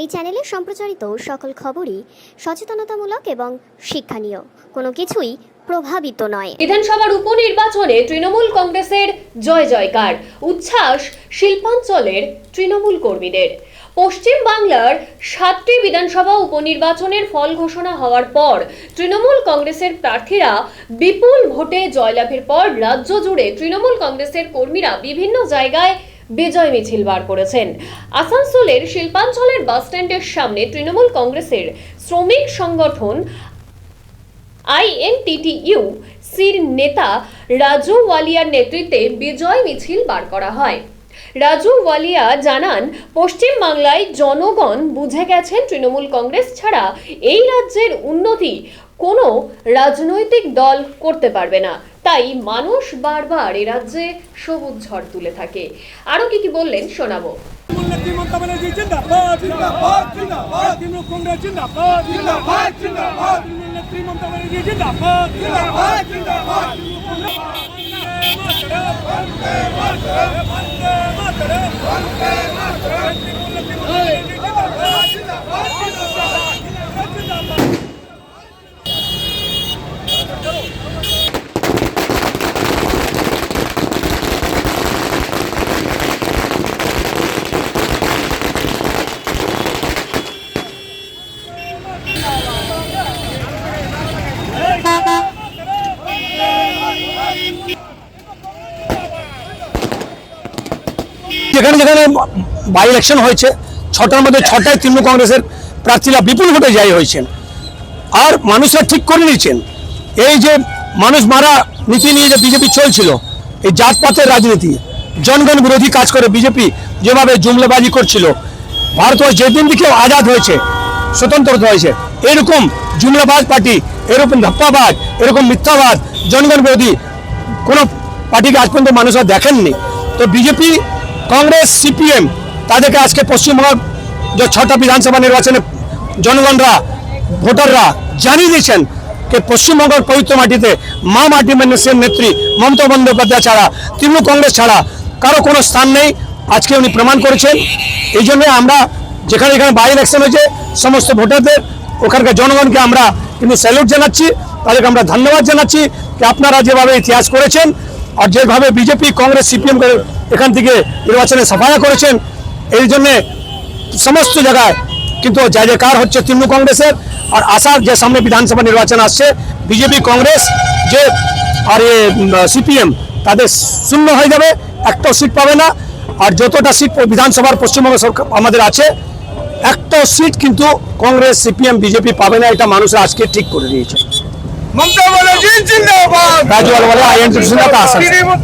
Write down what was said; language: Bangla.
এই চ্যানেলে সম্প্রচারিত সকল খবরই সচেতনতামূলক এবং শিক্ষণীয়। কোনো কিছুই প্রভাবিত নয়। বিধানসভার উপনির্বাচনে তৃণমূল কংগ্রেসের জয় জয়কার, উচ্ছ্বাস শিল্পাঞ্চলের তৃণমূল কর্মীদের। পশ্চিম বাংলার সাতটি বিধানসভা উপনির্বাচনের ফল ঘোষণা হওয়ার পর তৃণমূল কংগ্রেসের প্রার্থীরা বিপুল ভোটে জয়লাভের পর রাজ্য জুড়ে তৃণমূল কংগ্রেসের কর্মীরা বিভিন্ন জায়গায় বিজয় মিছিল বার করেছেন। আসানসোলের শিল্পাঞ্চলের বাসস্ট্যান্ডের সামনে তৃণমূল কংগ্রেসের শ্রমিক সংগঠন আইএনটিটিইউ সির নেতা রাজু ওয়ালিয়ার নেতৃত্বে বিজয় মিছিল বার করা হয়। রাজু ওয়ালিয়া জানান পশ্চিম বাংলায় জনগণ বুঝে গেছেন তৃণমূল কংগ্রেস ছাড়া এই রাজ্যের উন্নতি কোনো রাজনৈতিক দল করতে পারবে না। তাই মানুষ বারবার এ রাজ্যে সবুজ ঝড় তুলে থাকে। আরও কি কি বললেন শোনাবো। জিন্দাবাদ জিন্দাবাদ জিন্দাবাদ তৃণমূল কংগ্রেস জিন্দাবাদ জিন্দাবাদ জিন্দাবাদ তৃণমূল নেত্রী মমতা ব্যানার্জি জিন্দাবাদ জিন্দাবাদ জিন্দাবাদ যেখানে যেখানে বাই ইলেকশন হয়েছে, ছটার মধ্যে ছটায় তৃণমূল কংগ্রেসের প্রার্থীরা বিপুল ভোটে জয়ী হয়েছেন। আর মানুষরা ঠিক করে নিয়েছেন। এই যে মানুষ মারা, নীতি নিয়ে যে বিজেপি চলছিল, এই জাতপাতের রাজনীতি, জনগণ বিরোধী কাজ করে বিজেপি যেভাবে জুমলাবাজি করছিল, ভারতবর্ষ যেদিন থেকে আজাদ হয়েছে স্বতন্ত্রতা হয়েছে, এরকম জুমলাবাজ পার্টি, এরকম ধাপ্পাবাজ, এরকম মিথ্যাবাদ জনগণ বিরোধী কোনো পার্টিকে আজ পর্যন্ত মানুষরা দেখেননি। তো বিজেপি কংগ্রেস, সিপিএম, তাদেরকে আজকে পশ্চিমবঙ্গ যে ছটা বিধানসভা নির্বাচনে জনগণরা, ভোটাররা জানিয়ে দিয়েছেন যে পশ্চিমবঙ্গের পবিত্র মাটিতে মা মাটি মানুষের নেত্রী মমতা বন্দ্যোপাধ্যায় ছাড়া, তৃণমূল কংগ্রেস ছাড়া কারও কোনো স্থান নেই। আজকে উনি প্রমাণ করেছেন। এই জন্য আমরা যেখানে যেখানে বাই ইলেকশন হয়েছে, সমস্ত ভোটারদের, ওখানকার জনগণকে আমরা কিন্তু স্যালুট জানাচ্ছি। তাদেরকে আমরা ধন্যবাদ জানাচ্ছি যে আপনারা যেভাবে ইতিহাস করেছেন আর যেভাবে বিজেপি, কংগ্রেস, সিপিএম এখান থেকে নির্বাচনে সাফায়া করেছেন, এই জন্যে সমস্ত জায়গায় কিন্তু জয় জয়কার হচ্ছে তৃণমূল কংগ্রেসের, আর আসার যে সামনে বিধানসভা নির্বাচন আসছে, বিজেপি, কংগ্রেস, যে আর এ সিপিএম, তাদের শূন্য হয়ে যাবে, একটাও সিট পাবে না। আর যতটা সিট বিধানসভার পশ্চিমবঙ্গ সরকার আমাদের আছে একটা সিট কিন্তু কংগ্রেস, সিপিএম, বিজেপি পাবে না, এটা মানুষরা আজকে ঠিক করে দিয়েছে। মমতা ব্যানার্জি জিন্দাবাদ রাজু আলওয়ালে আইএনটি আসান তৃণমূল